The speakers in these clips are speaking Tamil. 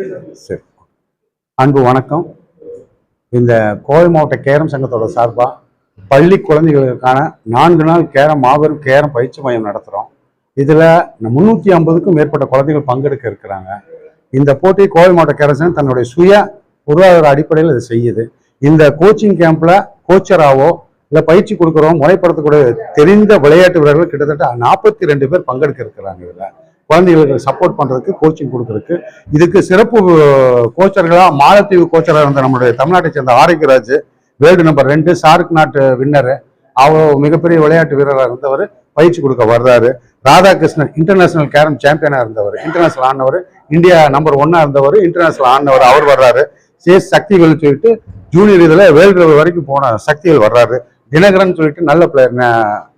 சரி. அன்பு வணக்கம். இந்த கோவை மாவட்ட கேரம் சங்கத்தோட சார்பாக பள்ளி குழந்தைகளுக்கான நான்கு நாள் கேரம் மாபெரும் கேரம் பயிற்சி மையம் நடத்துகிறோம் இதில் முந்நூற்றி ஐம்பதுக்கும் மேற்பட்ட குழந்தைகள் பங்கெடுக்க இருக்கிறாங்க. இந்த போட்டி கோவை மாவட்ட கேரம் சங்கம் தன்னுடைய சுய பொருளாதார அடிப்படையில் இது செய்யுது. இந்த கோச்சிங் கேம்பில் கோச்சராவோ இல்லை பயிற்சி கொடுக்குறோம் முறைப்படுத்தக்கூடிய தெரிந்த விளையாட்டு வீரர்கள் கிட்டத்தட்ட நாற்பத்தி ரெண்டு பேர் பங்கெடுக்க இருக்கிறாங்க இதில். குழந்தைகளுக்கு சப்போர்ட் பண்ணுறதுக்கு கோச்சிங் கொடுக்குறதுக்கு. இதுக்கு சிறப்பு கோச்சர்களாக மாலத்தீவு கோச்சராக இருந்த நம்மளுடைய தமிழ்நாட்டை சேர்ந்த ஆரோக்கியராஜ் வேர்ல்டு நம்பர் ரெண்டு சார்க் நாட்டு வின்னரு அவர் மிகப்பெரிய விளையாட்டு வீரராக இருந்தவர் பயிற்சி கொடுக்க வர்றாரு. ராதாகிருஷ்ணன் இன்டர்நேஷனல் கேரம் சாம்பியனாக இருந்தவர் இன்டர்நேஷனல் ஆனவர் இந்தியா நம்பர் ஒன்னாக இருந்தவர் இன்டர்நேஷனல் ஆனவர் அவர் வர்றாரு. சேஸ் சக்திகள் சொல்லிட்டு ஜூனியர் இதில் வேர்ல்டு வரைக்கும் போன சக்திகள் வர்றாரு. தினகரன் சொல்லிட்டு நல்ல பிளேயர்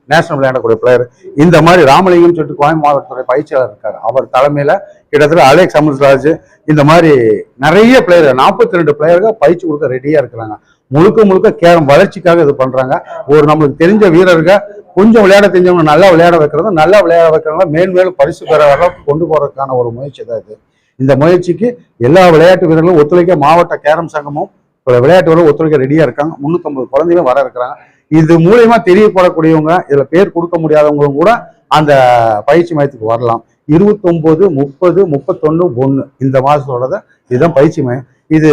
நேஷனல் விளையாடக்கூடிய பிளேயர் இந்த மாதிரி ராமலிங்கம் சொல்லிட்டு கோயம் மாவட்டத்துடைய பயிற்சியாளர் இருக்கார். அவர் தலைமையில கிட்டத்தட்ட அலேக்ஸ் அமிர்தராஜ் இந்த மாதிரி நிறைய பிளேயர் நாற்பத்தி ரெண்டு பிளேயர்கள் பயிற்சி கொடுக்க ரெடியாக இருக்கிறாங்க. முழுக்க முழுக்க கேரம் வளர்ச்சிக்காக இது பண்ணுறாங்க ஒரு நம்மளுக்கு தெரிஞ்ச வீரர்கள் கொஞ்சம் விளையாட தெரிஞ்சவங்க நல்லா விளையாட வைக்கிறது நல்லா விளையாட வைக்கிறவங்க மேல் மேலும் பரிசு பெற கொண்டு போகிறதுக்கான ஒரு முயற்சி தான் இது. இந்த முயற்சிக்கு எல்லா விளையாட்டு வீரர்களும் ஒத்துழைக்க மாவட்ட கேரம் சங்கமும் விளையாட்டு வீரர்கள் ஒத்துழைக்க ரெடியாக இருக்காங்க. முந்நூற்றம்பது குழந்தைகளும் வர இருக்கிறாங்க. இது மூலியமா தெரியப்படக்கூடியவங்க இதுல பேர் கொடுக்க முடியாதவங்களும் கூட அந்த பயிற்சி மையத்துக்கு வரலாம். இருபத்தொன்பது முப்பது முப்பத்தொன்னு ஒன்று இந்த மாதத்தோட இதுதான் பயிற்சி மையம். இது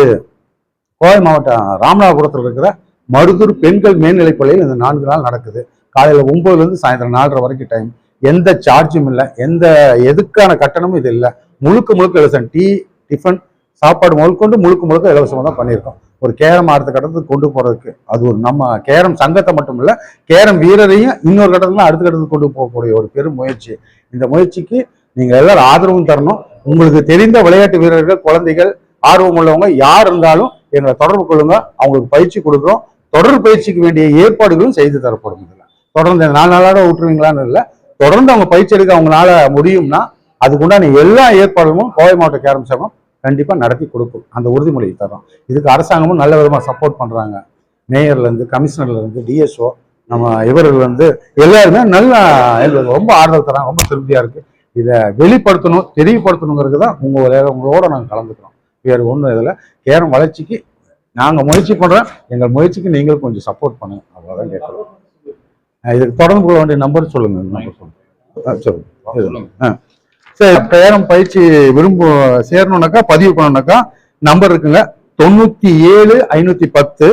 கோவை மாவட்டம் ராமநாதபுரத்தில் இருக்கிற மருதூர் பெண்கள் மேல்நிலைப் பள்ளியில் இந்த நான்கு நாள் நடக்குது. காலையில் ஒம்பதுலேருந்து சாயந்தரம் நாலரை வரைக்கும் டைம் எந்த சார்ஜும் இல்லை எந்த எதுக்கான கட்டணமும் இது இல்லை. முழுக்க முழுக்க இலவசம். டீ டிஃபன் சாப்பாடு முதற்கொண்டு முழுக்க முழுக்க இலவசமாக தான் பண்ணியிருக்கோம். ஒரு கேரம் அடுத்த கட்டத்துக்கு கொண்டு போறதுக்கு. அது ஒரு நம்ம கேரம் சங்கத்தை மட்டும் இல்ல கேரம் வீரரையும் இன்னொரு கட்டத்துல அடுத்த கட்டத்துக்கு கொண்டு போகக்கூடிய ஒரு பெரும் முயற்சி. இந்த முயற்சிக்கு நீங்க எல்லாரும் ஆதரவும் தரணும். உங்களுக்கு தெரிந்த விளையாட்டு வீரர்கள் குழந்தைகள் ஆர்வம் உள்ளவங்க யார் இருந்தாலும் எங்களை தொடர்பு கொள்ளுங்க. அவங்களுக்கு பயிற்சி கொடுக்குறோம். தொடர் பயிற்சிக்கு வேண்டிய ஏற்பாடுகளும் செய்து தரப்படும் இதுல. தொடர்ந்து நாலு நாளோட விட்டுருவீங்களான்னு இல்லை. தொடர்ந்து அவங்க பயிற்சி எடுக்க அவங்களால முடியும்னா அதுக்குண்டான எல்லா ஏற்பாடுகளும் கோவை மாவட்ட கேரம் சங்கம் கண்டிப்பா நடத்தி கொடுக்கும். அந்த உறுதிமொழியை தரோம் இதுக்கு அரசாங்கமும் நல்ல விதமா சப்போர்ட் பண்றாங்க. மேயர்ல இருந்து கமிஷனர்ல இருந்து டிஎஸ்ஓ நம்ம இவர்கள் வந்து எல்லாருமே நல்ல எங்களுக்கு ரொம்ப ஆறுதல் தராங்க ரொம்ப திருப்தியா இருக்கு. இதை வெளிப்படுத்தணும் தெரியப்படுத்தணுங்கிறது தான் உங்க உங்களோட நாங்கள் கலந்துக்கிறோம். வேறு ஒன்றும் இதில் கேரம் வளர்ச்சிக்கு நாங்கள் முயற்சி பண்ணுறோம் எங்கள் முயற்சிக்கு நீங்கள் கொஞ்சம் சப்போர்ட் பண்ணுங்க. அவ்வளோதான் கேட்குறோம். இதுக்கு தொடர்பு கொள்ள வேண்டிய நம்பர் சொல்லுங்க. நம்பர் சொல்லுங்க. ஆ, சொல்லுங்க. ஆ. சரி பேரம் பயிற்சி விரும்ப சேரணும்னாக்கா பதிவு பண்ணணும்னாக்கா நம்பர் இருக்குங்க. தொண்ணூத்தி ஏழு ஐநூத்தி பத்து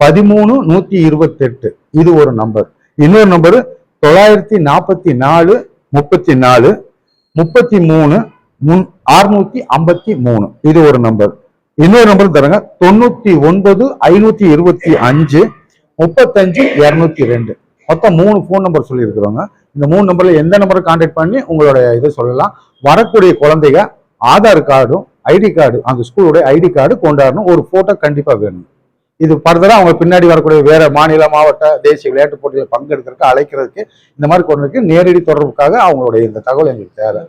பதிமூணு நூத்தி இருபத்தெட்டு. இது ஒரு நம்பர் இன்னொரு நம்பர் தொள்ளாயிரத்தி நாற்பத்தி நாலு முப்பத்தி நாலு முப்பத்தி மூணு முன் அறுநூத்தி ஐம்பத்தி மூணு. இது ஒரு நம்பர் இன்னொரு நம்பர் தருங்க. தொண்ணூத்தி ஒன்பது ஐநூத்தி இருபத்தி அஞ்சு முப்பத்தஞ்சு இரநூத்தி ரெண்டு. மொத்தம் மூணு ஃபோன் நம்பர் சொல்லியிருக்கிறோங்க. இந்த மூணு நம்பர்ல எந்த நம்பரை கான்டாக்ட் பண்ணி உங்களுடைய இதை சொல்லலாம். வரக்கூடிய குழந்தைங்க ஆதார் கார்டும் ஐடி கார்டு அந்த ஸ்கூலுடைய ஐடி கார்டு கொண்டாடணும். ஒரு போட்டோ கண்டிப்பா வேணும். இது பர்தராக அவங்க பின்னாடி வரக்கூடிய வேற மாநில மாவட்ட தேசிய விளையாட்டுப் போட்டியில் பங்கெடுக்கிறதுக்கு அழைக்கிறதுக்கு இந்த மாதிரி கொண்டு நேரடி தொடர்புக்காக அவங்களுடைய இந்த தகவல் எங்களுக்கு தேவை.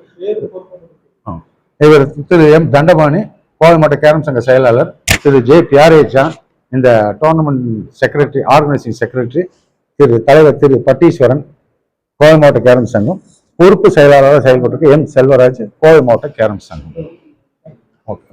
ஆ. இவர் திரு எம் தண்டபாணி கோவை மாவட்ட கேரம் சங்க செயலாளர் திரு ஜே பியாரேஜா இந்த டோர்னமெண்ட் செக்ரட்டரி ஆர்கனைசிங் செக்ரட்டரி திரு தலைவர் திரு பட்டீஸ்வரன் கோவை மாவட்ட கேரம் சங்கம் பொறுப்பு செயலாளராக செயல்பட்டிருக்கு எம் செல்வராஜ் கோவை மாவட்ட கேரம் சங்கம். ஓகே.